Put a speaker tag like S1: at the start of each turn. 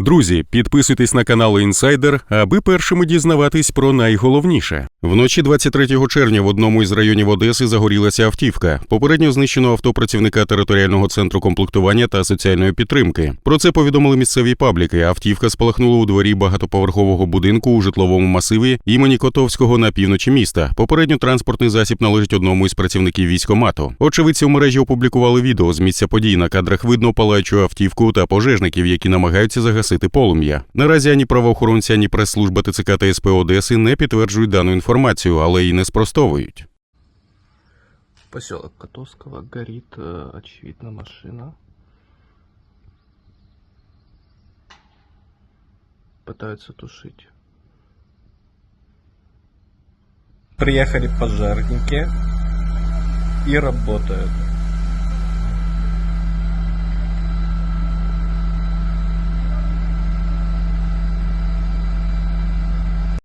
S1: Друзі, підписуйтесь на канал Інсайдер, аби першими дізнаватись про найголовніше. Вночі 23 червня в одному із районів Одеси загорілася автівка. Попередньо знищено авто працівника територіального центру комплектування та соціальної підтримки. Про це повідомили місцеві пабліки. Автівка спалахнула у дворі багатоповерхового будинку у житловому масиві імені Котовського на півночі міста. Попередньо транспортний засіб належить одному із працівників військомату. Очевидці в мережі опублікували відео з місця подій. На кадрах видно палаючу автівку та пожежників, які намагаються загасити полум'я. Наразі ані правоохоронці, ані прес-служба ТЦК та СП Одеси не підтверджують дану інформацію, але й не спростовують.
S2: Поселок Котовского горит, э, очевидно, машина. Пытаются тушить.
S3: Приехали пожарники и работают.